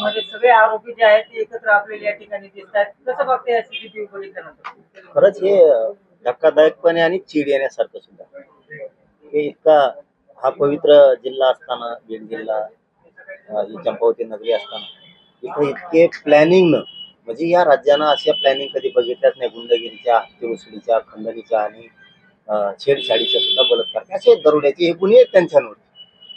मध्ये सगळे आरोपी जे आहेत ते एकत्र आपल्याला या ठिकाणी दिसतात कसं बघते या सीसीटीव्ही बघितल्यानंतर खरंच हे धक्कादायकपणे आणि चीड येण्यासारखं सुद्धा. हे इतका हा पवित्र जिल्हा असताना बीड जिल्हा ही चंपावती नगरी असताना इथे इतके प्लॅनिंग म्हणजे या राज्यानं अशा प्लॅनिंग कधी बघितल्याच नाही. गुंडगिरीच्या तिरुसडीच्या खंडणीच्या आणि छेडछाडीच्या सुद्धा बलात्कार. असे दरोड्याचे हे गुन्हे त्यांच्यावर.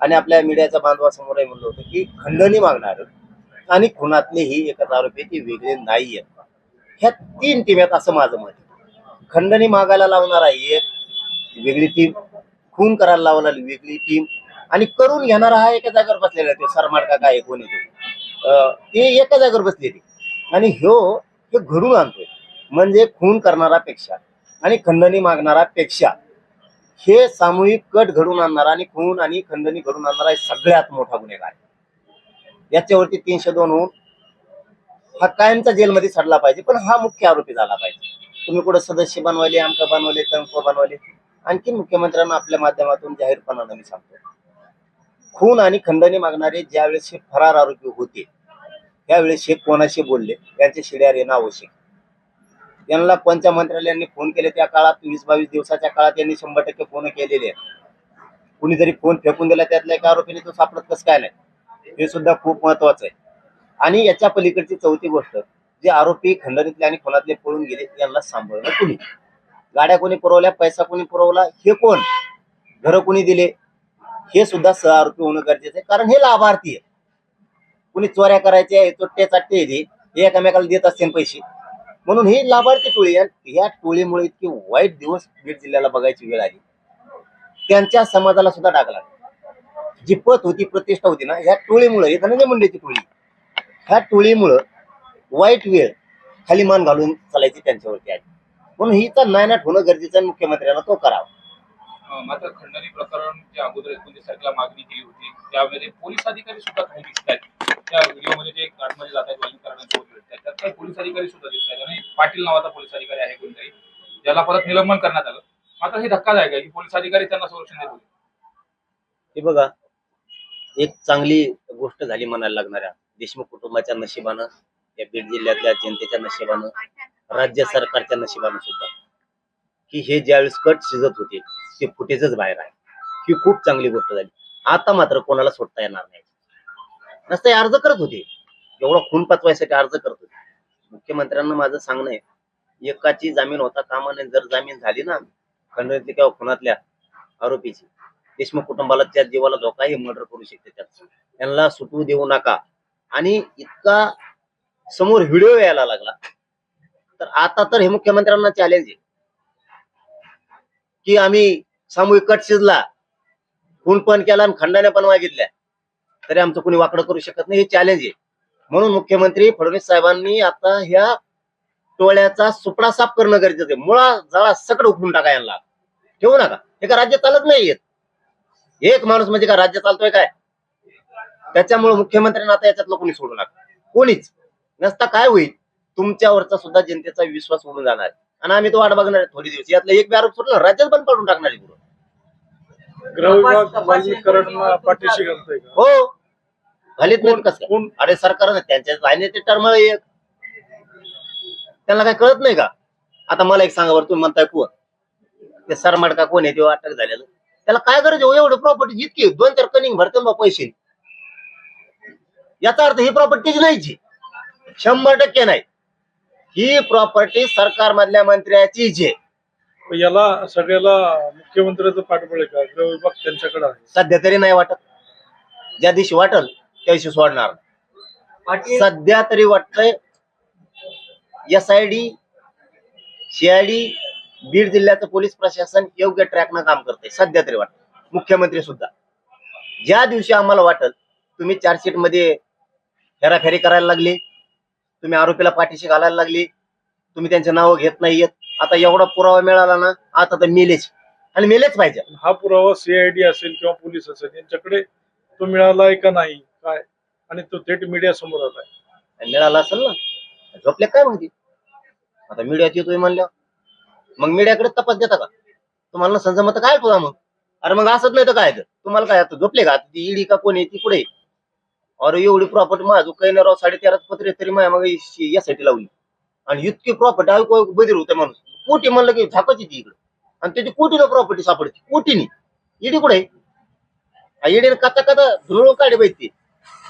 आणि आपल्या मीडियाच्या बांधवासमोरही म्हणलं होतं की खंडणी मागणार. आणि खुनातले ही एकच आरोपी ते वेगळे नाही आहेत ह्या तीन टीम आहेत असं माझं मत आहे. खंडणी मागायला लावणारा एक वेगळी टीम. खून करायला लावणार वेगळी टीम. आणि करून घेणारा हा एका जागेवर बसलेला तो सरमाड का काय कोणी तो. अं, ते एका जागेवर बसलेली आणि ह्यो हे घडून आणतोय. म्हणजे खून करणारा पेक्षा आणि खंडणी मागणारा पेक्षा हे सामूहिक कट घडून आणणार आणि खून आणि खंडणी घडून आणणारा हे सगळ्यात मोठा गुन्हेगार आहे. याच्यावरती तीनशे दोन होऊन हा कायमचा जेलमध्ये सडला पाहिजे पण हा मुख्य आरोपी झाला पाहिजे. तुम्ही कुठं सदस्य बनवले आमका बनवले तंक बनवले आणखी मुख्यमंत्र्यांना आपल्या माध्यमातून जाहीरपणानं मी सांगतो. खून आणि खंडणी मागणारे ज्यावेळेस हे फरार आरोपी होते त्यावेळेस हे कोणाशी बोलले त्यांचे शिड्यार येणं आवश्यक यांना पंच मंत्रालयांनी फोन केले त्या काळात वीस बावीस दिवसाच्या काळात यांनी शंभर टक्के फोन केलेले आहेत. कुणीतरी फोन फेकून दिला त्यातल्या एका आरोपीने तो सापडत कसं काय नाही. हे सुद्धा खूप महत्वाचं आहे. आणि याच्या पलीकडची चौथी गोष्ट जे आरोपी खंडणीतले आणि खोलातले पळून गेले यांना सांभाळणं कुणी? गाड्या कोणी पुरवल्या पैसा कोणी पुरवला हे कोण? घरं कोणी दिले? हे सुद्धा सह आरोपी होणं गरजेचं आहे कारण हे लाभार्थी आहे कुणी चोऱ्या करायच्या चोट्टे चाट्टे हे एकमेकाला देत असतील पैसे. म्हणून ही लाभार्थी टोळी या टोळीमुळे इतके वाईट दिवस बीड जिल्ह्याला बघायची वेळ आली. त्यांच्या समाजाला सुद्धा डाग लागला. जी पत होती प्रतिष्ठा होती ना ह्या टोळीमुळे ही धनंजय मुंडेची टोळी. ह्या टोळीमुळं वाईट वेळ खाली मान घालून चालायची त्यांच्यावरती आली. म्हणून हिचा नायनाट होणं गरजेचं आहे मुख्यमंत्र्यांना तो करावा. मात्र खंडणी प्रकरण जे अगोदर एकोणतीस तारखेला मागणी केली होती त्यामध्ये पोलीस अधिकारी सुद्धा काही दिसत आहेत त्या व्हिडिओमध्ये जे आतमध्ये जात आहेत वालिंकरणासोबत भेटतात काही पोलीस अधिकारी सुद्धा पाटील नावाचा पोलीस अधिकारी आहे कोणतरी. ज्याला परत निलंबन करण्यात आलं. मात्र हे धक्कादायक आहे की पोलीस अधिकारी त्यांना संरक्षण देत होते. हे बघा एक चांगली गोष्ट झाली म्हणायला लागणाऱ्या. देशमुख कुटुंबाच्या नशिबानं या बीड जिल्ह्यातल्या जनतेच्या नशिबानं राज्य सरकारच्या नशिबानं सुद्धा. की हे ज्यावेळेस कट शिजत होते ते फुटेजच बाहेर आहे. ही खूप चांगली गोष्ट झाली. आता मात्र कोणाला सोडता येणार नाही. नसतं अर्ज करत होते. एवढा खून पचवायसाठी अर्ज करत होते. मुख्यमंत्र्यांना माझं सांगणं आहे एकाची जामीन होता कामा नये जर जामीन झाली ना खंडणीतल्या किंवा खुनातल्या आरोपीची देशमुख कुटुंबाला त्या जीवाला धोकाही मर्डर करू शकते त्यात. त्यांना सुटू देऊ नका. आणि इतका समोर व्हिडिओ यायला लागला. तर आता तर हे मुख्यमंत्र्यांना चॅलेंज आहे. की आम्ही सामूहिक कट शिजला खून पण केला आणि खंडाने पण मागितल्या तरी आमचं कोणी वाकडं करू शकत नाही हे चॅलेंज आहे. म्हणून मुख्यमंत्री फडणवीस साहेबांनी आता ह्या टोळ्याचा सुपडा साफ करणं गरजेचं आहे. मुळा जळा सगळं उखडून टाका यांना. ठेवू नका. हे का राज्य चालत नाहीयेत. एक माणूस म्हणजे का राज्य चालतोय काय? त्याच्यामुळे मुख्यमंत्र्यांना आता याच्यातलं कोणी सोडू नका. कोणीच. नसता काय होईल? तुमच्यावरचा सुद्धा जनतेचा विश्वास उडून जाणार. आणि आम्ही तो वाट बघणार आहे थोडी दिवस. यातला एक बी आरोप राज्यात बंद पडून टाकणार हो. घालीत नाही कसं अरे सरकारनं त्यांच्या लाईनीचे टर्म एक. त्यांना काय कळत नाही का? आता मला एक सांगा बरं तुम्ही म्हणताय कोण ते सरमाड का कोण आहे ते अटक झालेलं. त्याला काय गरज आहे? हो एवढं प्रॉपर्टी जितकी दोन चार कनिंग भरते बा पैसे. याचा अर्थ ही प्रॉपर्टीच नाहीची शंभर टक्के नाही. ही प्रॉपर्टी सरकार मधल्या मंत्र्याचीच आहे. याला सगळ्याला मुख्यमंत्र्याचं पाठबळ आहे का? गृह विभाग त्यांच्याकडे आहे. सध्या तरी नाही वाटत. ज्या दिवशी वाटल दिवशी सोडणार सध्या तरी वाटतंय S I D CID Beed जिल्ह्याचं पोलीस प्रशासन योग्य ट्रॅकनं काम करतंय सध्या तरी वाटत मुख्यमंत्री सुद्धा. ज्या दिवशी आम्हाला वाटत तुम्ही चार्जशीटमध्ये फेराफेरी करायला लागली तुम्ही आरोपीला पाठीशी घालायला लागली तुम्ही त्यांचे नावं घेत नाहीयेत आता एवढा पुरावा मिळाला ना आता तर मेलेच. आणि मेलेच पाहिजे. हा पुरावा सीआयडी असेल किंवा पोलीस असेल यांच्याकडे तो मिळालाय का नाही? काय? आणि तो थेट मीडिया समोर आलाय. मिळाला असेल ना? झोपले काय माहिती? आता मीडियात येतोय म्हणल्यावर. मग मीडियाकडे तपास देता का? तुम्हाला समजा मत काय तुला मग? अरे मग असत नाही तर काय तर तुम्हाला काय आता झोपले का? ती ईडी का कोणी ती कुठे अरे एवढी प्रॉपर्टी माझं काही नाही राव साडेतेरा पत्रे तरी माझ्या मग यासाठी लावली. आणि इतकी प्रॉपर्टी ऐकू ऐकू बधीर होते माणूस. कोटी म्हणलं की झाकाची ती इकडे. आणि त्याची कोटीनं प्रॉपर्टी सापडते. कोटीनी. ईडी कुठे ईडीने कथा कथा धुळून काढे पाहिजे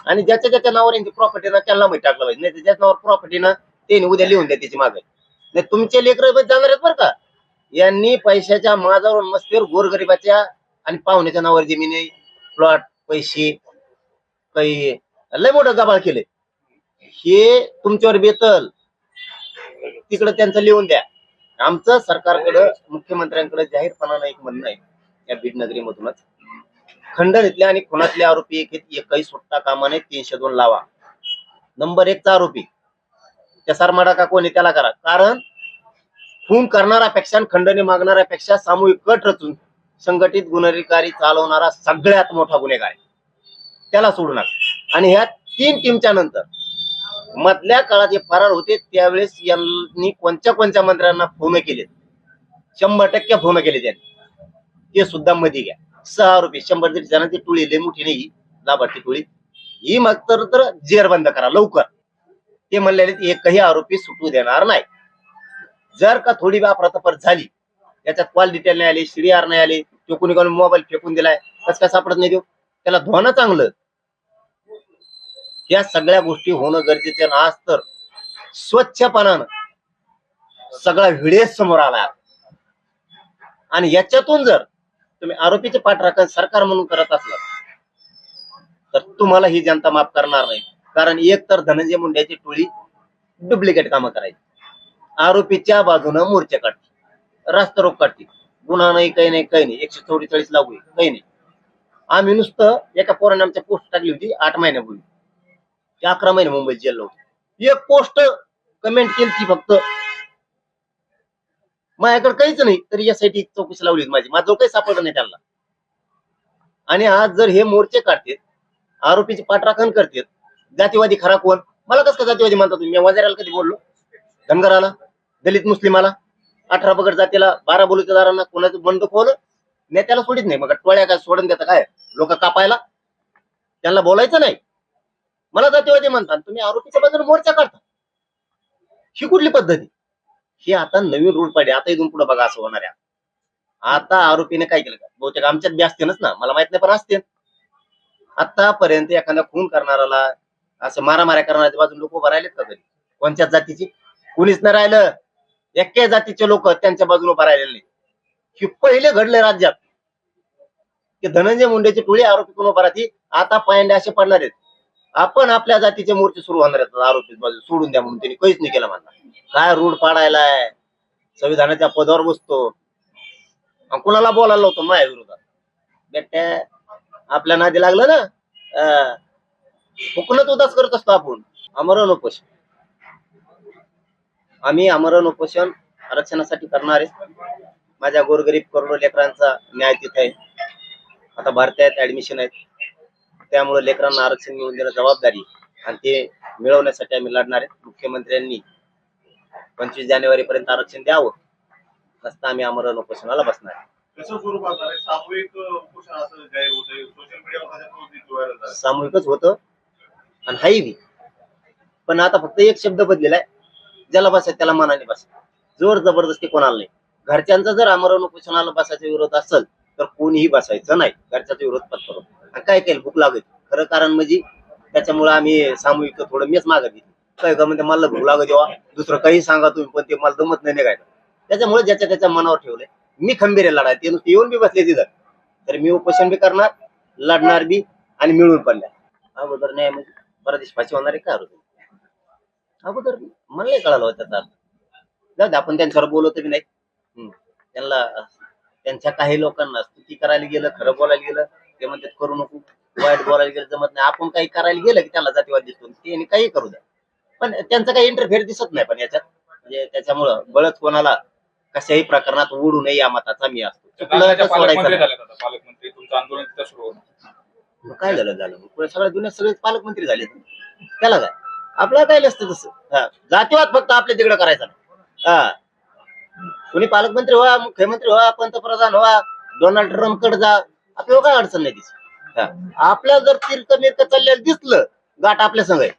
आणि ज्याच्या ज्याच्या नावावर यांची प्रॉपर्टी ना त्यांना माहिती टाकलं पाहिजे. नाही ज्याच्या नावावर प्रॉपर्टी ना त्यांनी उद्या लिहून द्या त्याची मागे. नाही तुमचे लेकर जाणार आहेत बरं का? यांनी पैशाच्या माझावर मस्तीवर गोरगरिबाच्या आणि पाहुण्याच्या नावावर जमिनी प्लॉट पैसे काही लय मोठं गबाळ केले हे तुमच्यावर बेतल. तिकडे त्यांचं लिहून द्या. आमचं सरकारकडं मुख्यमंत्र्यांकडे जाहीरपणानं एक म्हणणं आहे या बीड नगरीमधूनच खंड इथले आणि खुनातले आरोपी एक आहेत, एकही सुट्टा कामाने तीनशे दोन लावा. नंबर एकचा आरोपी. त्या सरमाडा का कोणी त्याला करा. कारण खून करणाऱ्यापेक्षा आणि खंडणी मागणाऱ्यापेक्षा सामूहिक कट रचून संघटित गुन्हेगारी चालवणारा सगळ्यात मोठा गुन्हेगार आहे. त्याला सोडू नका. आणि ह्या तीन टीमच्या नंतर मधल्या काळात जे फरार होते त्यावेळेस यांनी कोणत्या कोणत्या मंत्र्यांना फोन केले? शंभर टक्के फोन केले त्यांनी. ते सुद्धा मध्ये घ्या. सहा रुपये शंभर दीड जणांची टोळी लय मोठी नाही लाभार्थी टोळी. ही मग तर तर जेर बंद करा लवकर. ते म्हणलेले एकही आरोपी सुटू देणार नाही. जर का थोडी अफरातफर झाली त्याच्यात कॉल डिटेल नाही आली आर नाही आले तो कोणी कोणी मोबाईल फेकून दिलाय कसं काय सापडत नाही देऊ त्याला धुवानं चांगलं. या सगळ्या गोष्टी होणं गरजेचे आज तर स्वच्छपणानं सगळा व्हिडिओ समोर आला. आणि याच्यातून जर तुम्ही आरोपीचे पाठराखण सरकार म्हणून करत असला तर तुम्हाला ही जनता माफ करणार नाही. कारण एक तर धनंजय मुंड्याची टोळी डुप्लिकेट कामं करायची. आरोपीच्या बाजूनं मोर्चे काढते रास्ता रोग काढते गुन्हा नाही काही नाही काही नाही. एकशे चौवेचाळीस लागू आहे काही नाही. आम्ही नुसतं एका पोराने आमच्या पोस्ट टाकली होती आठ महिन्यापूर्वी. अकरा महिने मुंबईत जेल होते. एक पोस्ट कमेंट केली ती फक्त माझ्याकडे काहीच नाही तरी यासाठी चौकशी लावली माझी. माझं काही सापडलं नाही त्यांना. आणि आज जर हे मोर्चे काढतात आरोपीची पाठराखण करतात जातीवादी खरा कोण? मला कसं जातीवादी म्हणता तुम्ही? मी वजाराला कधी बोललो? धनगराला? दलित मुस्लिमाला? अठरा पगड जातीला बारा बोलुतेदारांना कोणाचं बंड खोल नेत्याला सोडित नाही. मग टोळ्या काय सोडून देता काय? लोक कापायला? त्यांना बोलायचं नाही. मला जातीवादी म्हणतात तुम्ही आरोपीच्या बाजूने मोर्चा काढता. ही कुठली पद्धती हे आता नवीन रूल पाहिजे आता इथून पुढे बघा असं होणार आहे. आता आरोपीने काय केलं? का बहुतेक आमच्यात बी असतेनच ना. मला माहीत नाही पण असते आतापर्यंत एखादा खून करणाराला असं मारामाऱ्या करणाऱ्या बाजून लोक उभं राहिलेत का कधी कोणत्याच जातीची? कुणीच नाही राहिलं. एक्या जातीचे लोक त्यांच्या बाजूने उभं राहिलेले नाही हे पहिले घडले राज्यात. की धनंजय मुंडेची टोळी आरोपी कोण उभा राहते? आता पायंडे असे पडणार आहेत. आपण आपल्या जातीचे मोर्चे सुरू होणार आहेत आरोपी बाजू सोडून द्या म्हणून. त्यांनी काहीच नाही केलं म्हणणार. काय रूढ पाडायलाय? संविधानाच्या पदावर बसतो. आणि कुणाला बोलायला होतो माझ्या विरोधात? बेट्या आपल्या नादी लागलं ना? अं, उदास करत असतो आपण. अमरण उपोषण. आम्ही अमरण उपोषण आरक्षणासाठी करणार आहे. माझ्या गोरगरीब करोडो लेकरांचा न्याय तिथे आहे. आता भारतात ऍडमिशन आहेत. त्यामुळे लेकरांना आरक्षण मिळवून देणं जबाबदारी आणि ते मिळवण्यासाठी आम्ही लढणार आहेत मुख्यमंत्र्यांनी पंचवीस जानेवारी पर्यंत आरक्षण द्यावं. नसता आम्ही अमरण उपोषणाला बसणार. सामूहिकच होतं. आणि हाही बी. पण आता फक्त एक शब्द बदलेला आहे. ज्याला बसायचं त्याला मनाने बस. जोर जबरदस्ती कोणाला नाही. घरच्यांचा जर आमरण उपोषणाला बसायचा विरोध असेल तर कोणीही बसायचं नाही. घरच्याचा विरोध पत्करून आणि काय केलं? भूक लागत खरं कारण म्हणजे त्याच्यामुळे आम्ही सामूहिक थोडं मीच मागत काय का म्हणजे मला भूक लागत जेव्हा दुसरं काही सांगा तुम्ही पण ते मला जमत नाही निघायचं त्याच्यामुळे ज्याच्या त्याच्या मनावर ठेवलंय. मी खंबीर लढाय ते नुसते येऊन बी बसले तिथं. तर मी उपोषण बी करणार लढणार बी आणि मिळून पडल्या अगोदर न्याय म्हणजे परदेश फाशी होणार आहे का अगोदर मला नाही कळालं होतं त्याचा जाऊ दे आपण त्यांच्यावर बोलवतो बी नाही. हम्म. त्यांना त्यांच्या काही लोकांना स्तुती करायला गेलं खरं बोलायला गेलं ते म्हणतात करू नको वाईट बोलायला गेलं जमत नाही. आपण काही करायला गेलं की त्याला जातीवाद दिसतो. ते काही करू द्या. पण त्यांचं काही इंटरफेअर दिसत नाही पण याच्यात. म्हणजे त्याच्यामुळं बळच कोणाला कशाही प्रकरणात ओढू नये या मताचा मी असतो. चुकलं राज्याच्या तर सोडायचं पालकमंत्री नाही. झाले आता पालकमंत्री. तुमचं आंदोलन तिथं सुरू होतं मग काय झालं झालं. पुढे सगळ्या दुनिया सगळे पालकमंत्री झाले त्याला काय? आपल्याला काय नसतं तसं. हा. जातीवाद फक्त आपल्या तिकडे करायचा नाही. हा. कुणी पालकमंत्री व्हा मुख्यमंत्री व्हा पंतप्रधान व्हा डोनाल्ड ट्रम्पकडे जा. आपल्याला काय अडचण नाही दिसत. आपल्या जर तिरक मिरक चाललेलं दिसलं गाठ आपल्या संग आहे.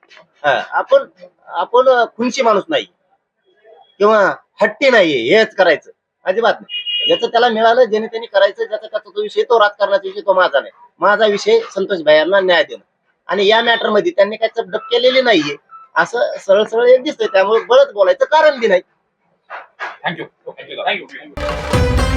आपण आपण खुनशी माणूस नाही. किंवा हट्टी नाहीये हेच करायचं. अजिबात नाही. ज्याचं त्याला मिळालं ज्याने त्यांनी करायचं ज्याचा त्याचा तो विषय तो राजकारणाचा विषय तो माझा नाही. माझा विषय संतोष भाईंना न्याय देणं. आणि या मॅटरमध्ये त्यांनी काही चपडप केलेली नाहीये. असं सरळ सरळ एक दिसतंय. त्यामुळे बळच बोलायचं कारण बी नाही. Thank you thank you thank you